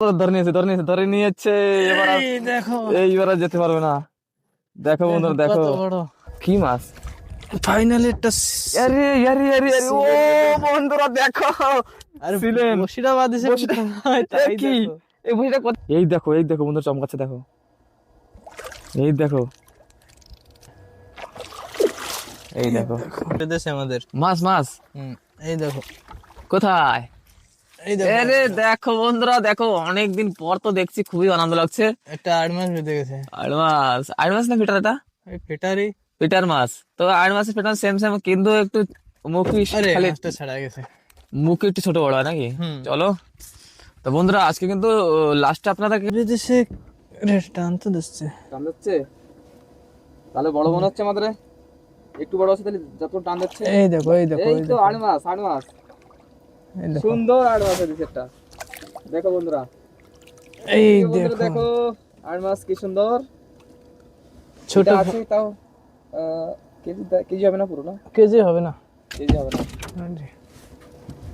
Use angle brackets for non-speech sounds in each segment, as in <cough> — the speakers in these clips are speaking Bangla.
ধরে নিয়েছে ধরে নিয়েছে ধরে নিয়েছে এবার এই দেখো। এইবার যেতে পারবে না। দেখো বন্ধুরা দেখো। কি মাছ? ফাইনালি একটা আরে আরে আরে আরে ও বন্ধুরা দেখো। আরে ছিলেন। বসিটা বাদিছে বসিটা- এ কি? এই বইটা এই দেখো এই দেখো বন্ধু চমকাচ্ছে দেখো। এই দেখো। এই দেখো। দেশে আমাদের। মাছ মাছ। হুম, এই দেখো। কোথায়? আরে দেখো। বন্ধুরা দেখো অনেকদিন পর তো দেখছি খুবই আনন্দ লাগছে। একটা আট মাস বেঁধে গেছে। আড় মাছ আড় মাছ না ফিটার এটা? এই ফেটারি মাছ তো আড় মাছের ফিটার সেম সেম কিন্তু একটু মুখি খালি ছাড়া গেছে। মুখ একটু ছোট বড় নাকি? চলো। তো বন্ধুরা আজকে কিন্তু লাস্টে আপনাদেরকে দেশে রেট টানতে দিচ্ছে। টান দিচ্ছে? তাহলে বড় মনে হচ্ছে আমাদের? একটু বড় আছে তাহলে যত টান দিচ্ছে। এই দেখো এই দেখো এই তো আড় মাছ এই দেখো সুন্দর আড় মাছ আছে একটা দেখো বন্ধুরা। এই দেখো। মাছ কি সুন্দর। ছোট আছে তাও কেজি কেজি হবে না পুরো না? কেজি হবে না। কেজি হবে না।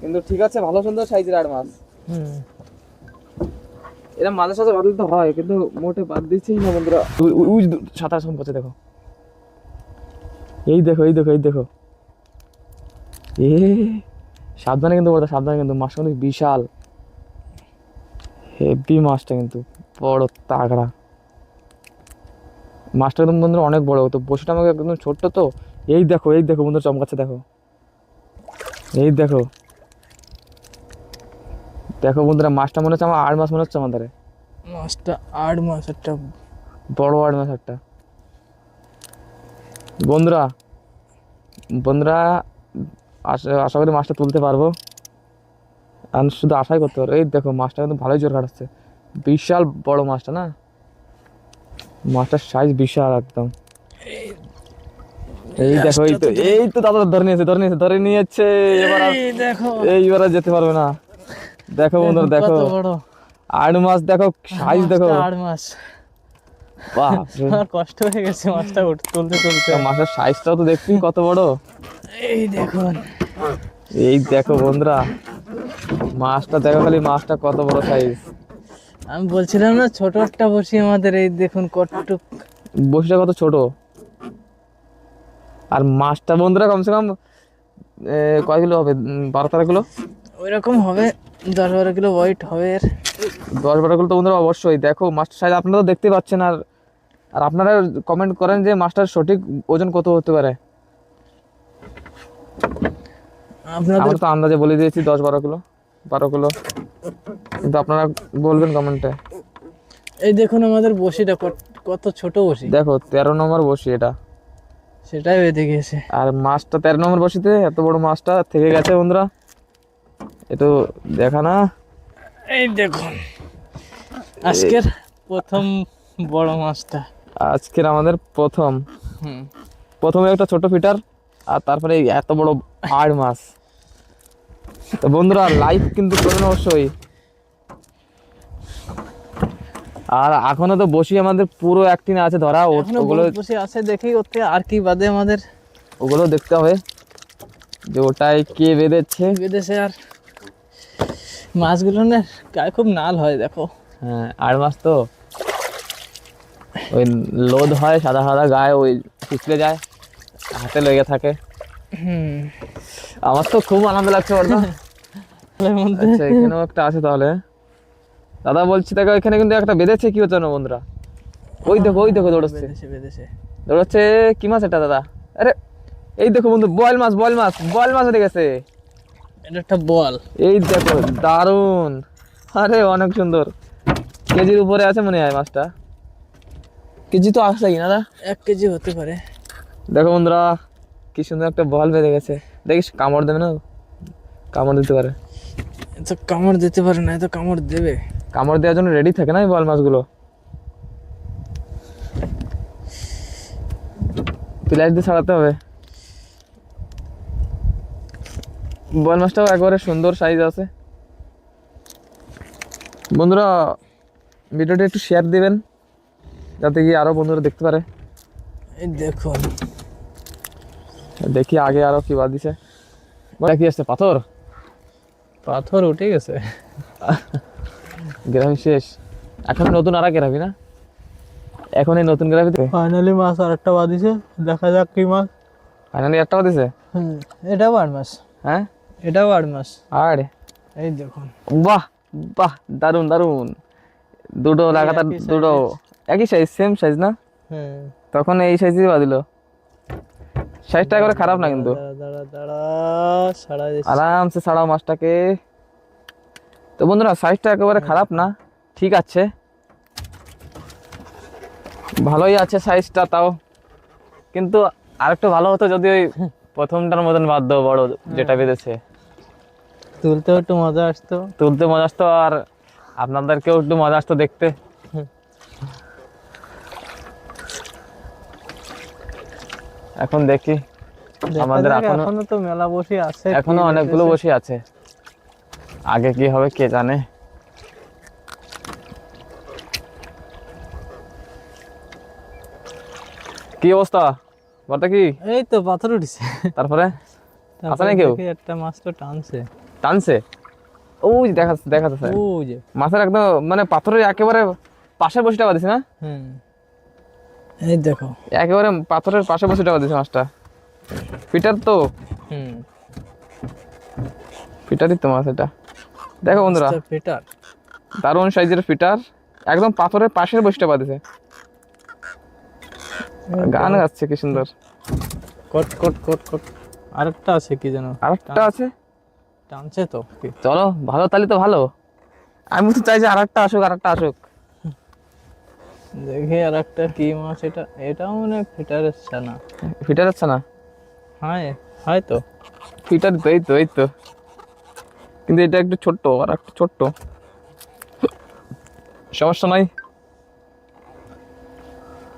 কিন্তু ঠিক আছে ভালো সুন্দর সাইজের মাছ। হুম। এরা মাঝে সাথে বাদল তো হয় কিন্তু মোটে বাদ দিচ্ছেই না বন্ধুরা। ওই- ওই- ওই সাঁতার সম দেখো। এই দেখো এই দেখো এই দেখো। এ সাবধানে কিন্তু বড় সাবধানে কিন্তু মাছটা কিন্তু বিশাল। হেভি মাছটা কিন্তু বড় তাগড়া। মাছটা একদম বন্ধুরা অনেক বড় তো বসেটা আমাকে একদম ছোট্ট তো। এই দেখো এই দেখো বন্ধুরা চমকাচ্ছে দেখো। এই দেখো। দেখো বন্ধুরা মাছটা মনে হচ্ছে আমার আট মাছ মনে হচ্ছে আমাদের মাছটা আট মাস একটা বড় আট মাছ একটা। বন্ধুরা বন্ধুরা আশা আশা করি মাছটা তুলতে পারব। আমি শুধু আশাই করতে পারব। এই দেখো মাছটা কিন্তু ভালোই জোর কাটাচ্ছে বিশাল বড় মাছটা না? মাছটার সাইজ বিশাল একদম। এই দেখো এই তো এই তো দাদা ধরে নিয়েছে ধরে নিয়েছে ধরে নিয়েছে। এবার দেখো। এইবার যেতে পারবে না। দেখো বন্ধুরা দেখো আট মাছ দেখো সাইজ দেখো। আট মাস বাহ <laughs> আমার কষ্ট হয়ে গেছে মাছটা তুলতে তুলতে। মাছের সাইজটাও তো দেখছি কত বড়। এই দেখুন। এই দেখো বন্ধুরা মাছটা দেখো খালি মাছটা কত বড় সাইজ আমি বলছিলাম না ছোট একটা বসি আমাদের এই দেখুন কতটুক। বসিটা কত ছোট? আর মাছটা বন্ধুরা কমসে কম কয় কিলো হবে? বারো তেরো কিলো? ওই রকম হবে দশ বারো কিলো ওয়েট হবে এর। দশ বারো কিলো তো বন্ধুরা অবশ্যই। দেখো মাছটার সাইজ আপনারা তো দেখতে পাচ্ছেন। আর আর আপনারা কমেন্ট করেন যে মাছটার সঠিক ওজন কত হতে পারে। আপনাদের তো আন্দাজে বলে দিয়েছি দশ বারো কিলো বারো কিলো। কিন্তু আপনারা বলবেন কমেন্টে। এই দেখুন আমাদের বসিটা কত- ছোট বসি। দেখো তেরো নম্বর বসি এটা। সেটাই বেঁধে গেছে আর মাছটা তেরো নম্বর বসিতে এত বড় মাছটা থেকে গেছে বন্ধুরা। একটু দেখা না। এই দেখুন আজকের প্রথম বড় মাছটা। আজকের আমাদের প্রথম। হুম। প্রথমে একটা ছোট ফিটার আর তারপরে এত বড় আড় মাছ। তো বন্ধুরা লাইক কিন্তু করুন অবশ্যই। আর এখনও তো বসি আমাদের পুরো একটিনে আছে ধরা ওগুলো বসে আছে দেখি ওতে আর কি বাদে আমাদের। ওগুলো দেখতে হবে। যে ওটাই কে বেঁধেছে। বেঁধেছে আর মাছগুলো না গায়ে খুব নাল হয় দেখো। হ্যাঁ আড় মাছ তো। ওই লোদ হয় সাদা সাদা গায়ে ওই পিছলে যায়। হাতে লেগে থাকে। আমার তো খুব আনন্দ লাগছে বলতো। আচ্ছা এখানেও একটা আছে তাহলে। দাদা বলছি দেখো এখানে কিন্তু একটা বেঁধেছে কি হচ্ছে বন্ধুরা ওই দেখো ওই দেখো দৌড়চ্ছে। দৌড়চ্ছে কি মাছ এটা দাদা? আরে এই দেখো বন্ধু বয়েল মাছ বয়েল মাছ বয়েল মাছ উঠে গেছে এটা একটা বল। এই দেখো দারুণ আরে অনেক সুন্দর। কেজির উপরে আছে মনে হয় মাছটা। কেজি তো আসছে কি না দাদা? এক কেজি হতে পারে। দেখো বন্ধুরা কি সুন্দর একটা বল বেঁধে গেছে। দেখিস কামড় দেবে না কামড় দিতে পারে। তো কামড় দিতে পারে না তো কামড় দেবে। কামড় দেওয়ার জন্য রেডি থাকে না এই বল মাছগুলো? প্লাস দিয়ে ছাড়াতে হবে। বল মাছটাও একবারে সুন্দর সাইজ আছে। বন্ধুরা ভিডিওটা একটু শেয়ার দিবেন যাতে কি আরও বন্ধুরা দেখতে পারে। এই দেখুন। দেখি আগে আরও কি বাদ দিছে। কি আসছে পাথর? পাথর উঠে গেছে। গ্রাফি শেষ। এখন নতুন আর গ্রাফি না? এখন এই নতুন গ্রাফিতে ফাইনালি মাছ আর একটা বাদিছে দেখা যাক কি মাছ। ফাইনালি একটা দিছে? হুম এটাও আট মাস হ্যাঁ? এটাও আট মাস আর। এই দেখুন। বাহ বাহ দারুণ দারুণ দুটো লাগাতার দুটো। একই সাইজ সেম সাইজ না? তখন এই সাইজই বাদিল সাইজটা একবারে খারাপ না কিন্তু। আরামসে ছাড়াও মাছটাকে। তো বন্ধুরা সাইজটা একেবারে খারাপ না ঠিক আছে। ভালোই আছে সাইজটা তাও। কিন্তু আরেকটু ভালো হতো যদি ওই প্রথমটার মতন বাদ বড় যেটা বেঁধেছে। তুলতেও একটু মজা আসতো। তুলতে মজা আসতো আর আপনাদেরকেও একটু মজা আসতো দেখতে হুম। এখন দেখি আমাদের এখনো- তো মেলা বসে আছে এখনও অনেকগুলো। বসে আছে। আগে কি হবে কে জানে? কি অবস্থা? বলতে কি? এই তো পাথর উঠেছে। তারপরে? তারপর না কেউ? একটা মাছ তো টানছে। টানছে? ওই দেখা দেখা যাচ্ছে ও যে। মাছের একদম মানে পাথরের একেবারে পাশে বসে টাকা দিছে না? হুম। এই দেখো। একেবারে পাথরের পাশে বসে টাকা দিছে মাছটা। ফিটার তো। হুম। ফিটারই তো মাছ এটা। দেখো বন্ধুরা পেটার দারুণ সাইজের ফিটার। একদম পাথরের পাশে বসে টাকা দিছে। গান গাচ্ছে কি সুন্দর। কট কট কট কট। আরেকটা আছে কি যেন? আরেকটা আছে? টানছে তো। চলো ভালো তাহলে তো ভালো। আমি তো চাই যে আরেকটা আসুক আরেকটা আসুক। দেখি আর একটা কি মাছ এটা এটাও মানে ফিটারের ছানা। ফিটার যাচ্ছে না হ্যাঁ হয় তো ফিটার তো এই তো এই তো। কিন্তু এটা একটু ছোট্ট আর একটু ছোট্ট। সমস্যা নাই।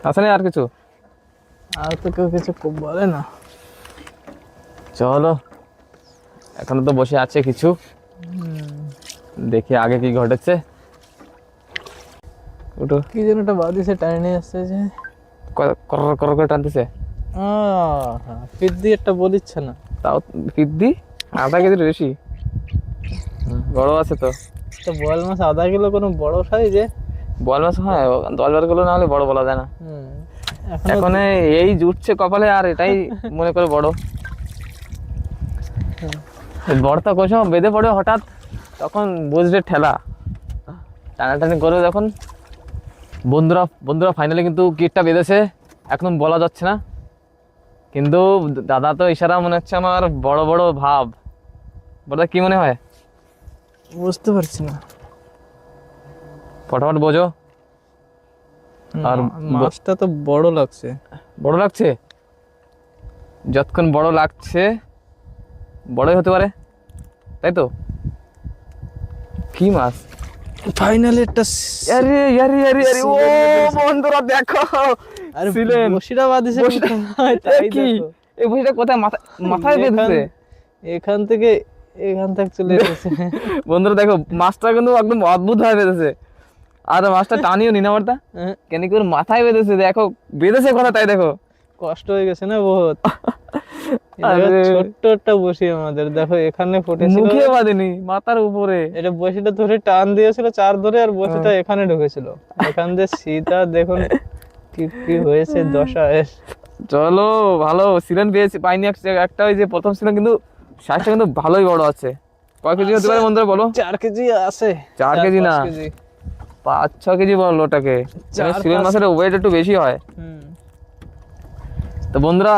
আছে না আর কিছু? আর তো কেউ কিছু খুব বলে না। চলো এখনও তো বসে আছে কিছু। দেখি আগে কি ঘটেছে। ওটো। কি যেন একটা বাদিসে টানে নিয়ে আসছে যে। কর কর কর টানতেছে। ফির দিয়ে একটা বলিচ্ছে না। তাও ফিদ্দি আধা কেজির বেশি? বড় আছে তো। তো বল মাছ আধা কিলো কোনো বড় সাইজে বল মাছ হয় দল বারগুলো না হলে বড় বলা যায় না। এখন এই জুটছে কপালে আর এটাই মনে করে বড়। বড় তো কোথাও বেঁধে পড়ে হঠাৎ তখন বুঝলে ঠেলা। টানাটানি করে যখন। বন্ধুরা বন্ধুরা ফাইনালি কিন্তু গিটটা বেঁধেছে। এখন বলা যাচ্ছে না। কিন্তু দাদা তো ইশারা মনে হচ্ছে আমার বড় বড় ভাব। বড়দা কি মনে হয়? বুঝতে পারছি না। ফটাফট বোঝো। আর মাছটা তো বড় লাগছে। বড় লাগছে? যতক্ষণ বড় লাগছে বড়ই হতে পারে। তাই তো? কি মাছ? ফাইনালি একটা আরে আরে আরে আরে ও বন্ধুরা দেখো। আরে ছিলেন। বসিটা-? তাই কি? এই বসিটা কোথায়? মাথা মাথায় বেঁধেছে? এখান থেকে এখান থেকে চলে <laughs> এসেছে। বন্ধুরা দেখো মাছটা কিন্তু একদম অদ্ভুত ভাবে বেঁধেছে। আর মাছটা টানিও নি না বর্তা হ্যাঁ, কেন কি ওর মাথায় বেঁধেছে? দেখো বেঁধেছে কথা তাই দেখো। কষ্ট হয়ে গেছে না বহুত। ছোট্ট একটা বসি আমাদের দেখো এখানে ফুটেছিল। মুখে বাঁধেনি মাথার উপরে। এটা বসিটা ধরে টান দিয়েছিল চার ধরে আর বসিটা এখানে ঢুকেছিল। এখান দিয়ে সীতা দেখুন কি কি হয়েছে দশা চলো ভালো সিলেন পেয়েছি পাইনি একটা ওই যে প্রথম সিলেন কিন্তু সাইজটা কিন্তু ভালোই বড় আছে। কয় কেজি হতে পারে বন্ধুরা বলো? চার কেজি আছে। চার কেজি না। পাঁচ ছ কেজি বলো ওটাকে। চার, সিলেন মাছের ওয়েট একটু বেশি হয়। হুম। তো বন্ধুরা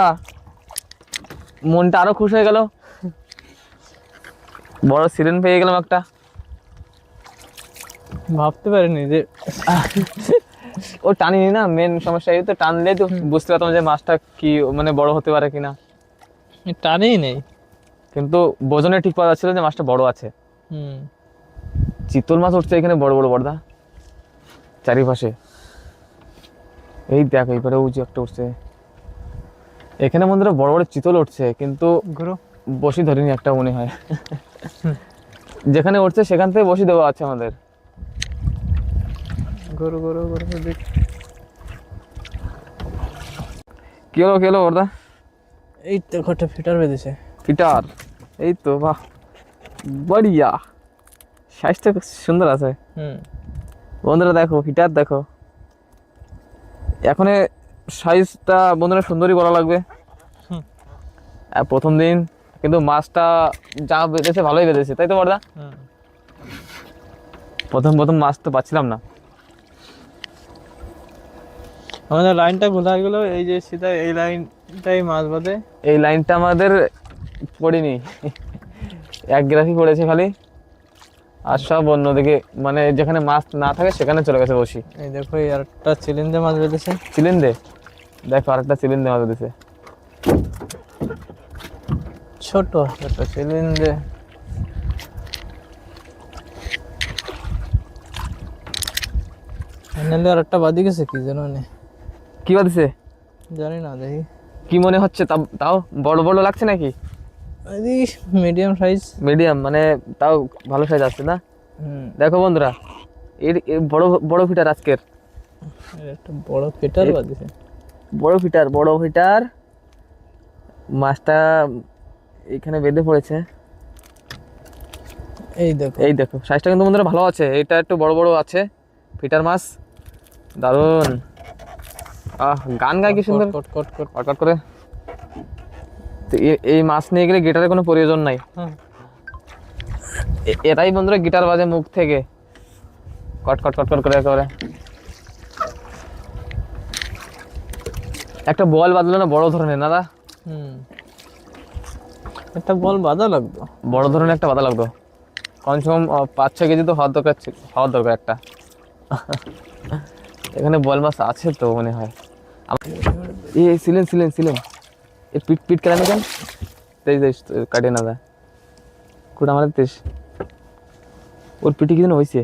মনটা আরও খুশ হয়ে গেল। বড় সিলেন পেয়ে গেলাম একটা। ভাবতে পারিনি যে ও টানিনি না মেন সমস্যা এই তো টানলে তো বুঝতে পারতাম যে মাছটা কি মানে বড় হতে পারে কিনা। টানেই নেই। কিন্তু ওজনে ঠিক পাওয়া যাচ্ছিল যে মাছটা বড় আছে। হুম। চিতল মাছ উঠছে এখানে বড় বড় বড়দা চারিপাশে। এই দেখ এইবারে যে একটা উঠছে। এখানে বন্ধুরা বড় বড় চিতল উঠছে কিন্তু বসি ধরিনি একটা মনে হয়। যেখানে উঠছে সেখান থেকে বসি দেওয়া আছে আমাদের। ঘুরো ঘুরো দেখ কি হলো কি হলো বড়দা? এই তো ঘরটা ফিটার বেঁধেছে ফিটার? এই তো বাহ। বড়িয়া। সাইজটা সুন্দর আছে। হুম। বন্ধুরা দেখো হিটার দেখো। এখন সাইজটা বন্ধুরা সুন্দরই বলা লাগবে। প্রথম দিন কিন্তু মাছটা যা বেঁধেছে ভালোই বেঁধেছে তাই তো বর্দা প্রথম প্রথম মাছ তো পাচ্ছিলাম না। আমাদের লাইনটা কোথায় গেল এই যে সীতা এই লাইনটাই মাছ বাঁধে। এই লাইনটা আমাদের পড়িনি। এক গ্রাফি পড়েছে খালি। আর সব অন্যদিকে মানে যেখানে মাছ না থাকে সেখানে চলে গেছে বসি। এই দেখো এই আরেকটা চিলিন্দে মাছ বেঁধেছে। চিলিন্দে? দেখো আরেকটা চিলিন্দে মাছ দিছে ছোট একটা ফাইনালি আর একটা বাদি গেছে কি যেন নে? কি বাদিছে জানি না দেখি। কি মনে হচ্ছে তাও বড় বড় লাগছে নাকি? মিডিয়াম সাইজ মিডিয়াম মানে তাও ভালো সাইজ আছে না? দেখো বন্ধুরা এর বড় বড় ফিটার আজকের। একটা বড় বাদিছে বড় ফিটার বড় ফিটার মাছটা এখানে বেঁধে পড়েছে। এই দেখো। এই দেখো সাইজটা কিন্তু বন্ধুরা ভালো আছে এটা একটু বড় বড় আছে ফিটার মাছ। দারুণ আহ গান গায় কি সুন্দর? কট কট কট। কটকট করে। তো এই মাছ নিয়ে গেলে গিটারের কোনো প্রয়োজন নাই। এটাই বন্ধুরা গিটার বাজে মুখ থেকে। কট কট কট কট করে একেবারে। একটা বল বাঁধলো না বড় ধরনের না দা? হুম। একটা বল বাঁধা লাগতো বড় ধরনের একটা বাধা লাগতো কমসে কম পাঁচ ছয় কেজি তো হওয়ার দরকার ছিল হওয়ার দরকার একটা। <laughs> এখানে বল মাছ আছে তো মনে হয়। এ ছিলেন ছিলেন ছিলেন এ পিট পিট কেন কেন? তেইশ তেইশ কাটিয়ে না দেয় কুড়া আমাদের তেইশ। ওর পিঠে কি যেন হয়েছে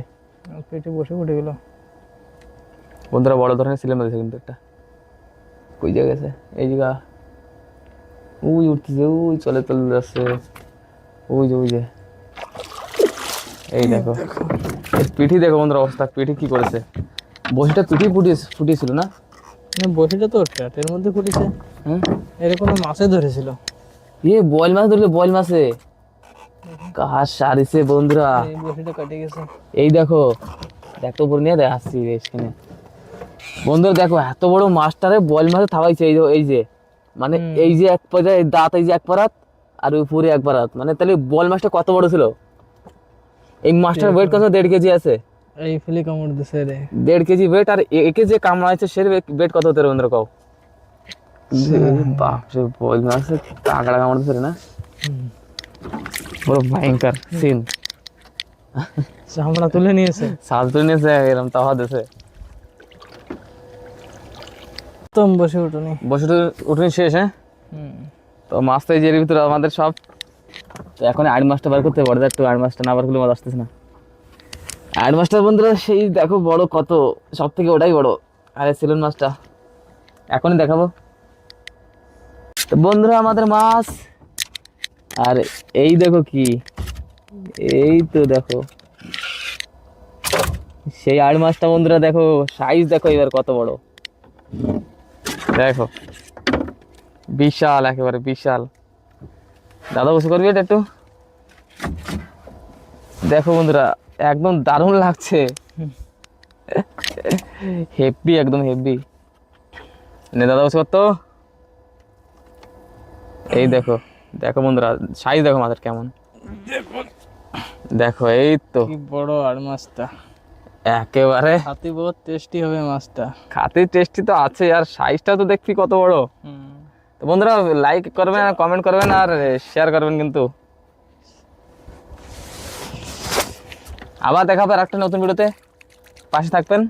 পেটে বসে উঠে গেল। বন্ধুরা বড় ধরনের সিলেম দিয়েছে কিন্তু একটা। কই জায়গা গেছে? এই জায়গা ওই উঠতেছে ওই চলে চলে যাচ্ছে। ওই যে ওই যে। এই দেখো। পিঠি দেখো বন্ধুরা অবস্থা পিঠি কি করেছে? বসিটা পিঠি ফুটিয়ে ফুটিয়েছিল না? বসিটা তো ট্যাটের মধ্যে ফুটেছে হ্যাঁ? এরকম মাছে ধরেছিল। ইয়ে বয়েল মাছ ধরলে বয়েল মাছে। কাহার সারিছে বন্ধুরা। বসিটা কাটে গেছে। এই দেখো দেখো উপর নিয়ে দেখাচ্ছি এখানে বন্ধুরা দেখো এত বড় মাছটারে বল মাছে থাবাইছে এই যে- এই যে। মানে এই যে এক পর্যায়ে দাঁত এই যে এক পারাত আর উপরে এক পারাত। মানে তাহলে বল মাছটা কত বড় ছিল? এই মাছটার ওয়েট কত? দেড় কেজি আছে। এই ফেলে কামড় দিছে রে। দেড় কেজি ওয়েট আর একে যে কামড়াইছে সে ওয়েট কত হতে পারে বন্ধুরা কও? বাপ রে বল মাছে তাগড়া কামড়াতে পারে না? বড় ভয়ঙ্কর সিন চামড়া তুলে নিয়েছে। সাল তুলে নিয়েছে এরকম তাওয়া দেশে একদম বসে উঠুনি। বসে উঠুন শেষ হ্যাঁ? তো মাছ তো এই যে ভিতরে আমাদের সব। তো এখন আড় মাছটা বার করতে পারে একটু আড় মাছটা না বার করলে মাছ আসতেছে না। আড় মাছটা বন্ধুরা সেই দেখো বড় কত সব থেকে ওটাই বড়। আরে সিলন মাছটা এখনই দেখাবো। তো বন্ধুরা আমাদের মাছ। আর এই দেখো কি এই তো দেখো। সেই আড় মাছটা বন্ধুরা দেখো সাইজ দেখো এবার কত বড়। দেখো। বিশাল একেবারে বিশাল। দাদা বসে করবি এটা একটু? দেখো বন্ধুরা একদম দারুণ লাগছে। হেভি একদম হেভি। নে দাদা বসে করতো? এই দেখো দেখো বন্ধুরা সাইজ দেখো মাছের কেমন। দেখো এই তো। বড় আর মাছটা। একেবারে। খাতি বহুত টেস্টি হবে মাছটা। খাতি টেস্টি তো আছে আর সাইজটা তো দেখছি কত বড়। তো বন্ধুরা লাইক করবেন আর কমেন্ট করবেন আর শেয়ার করবেন কিন্তু। আবার দেখাবেন আর একটা নতুন ভিডিওতে পাশে থাকবেন।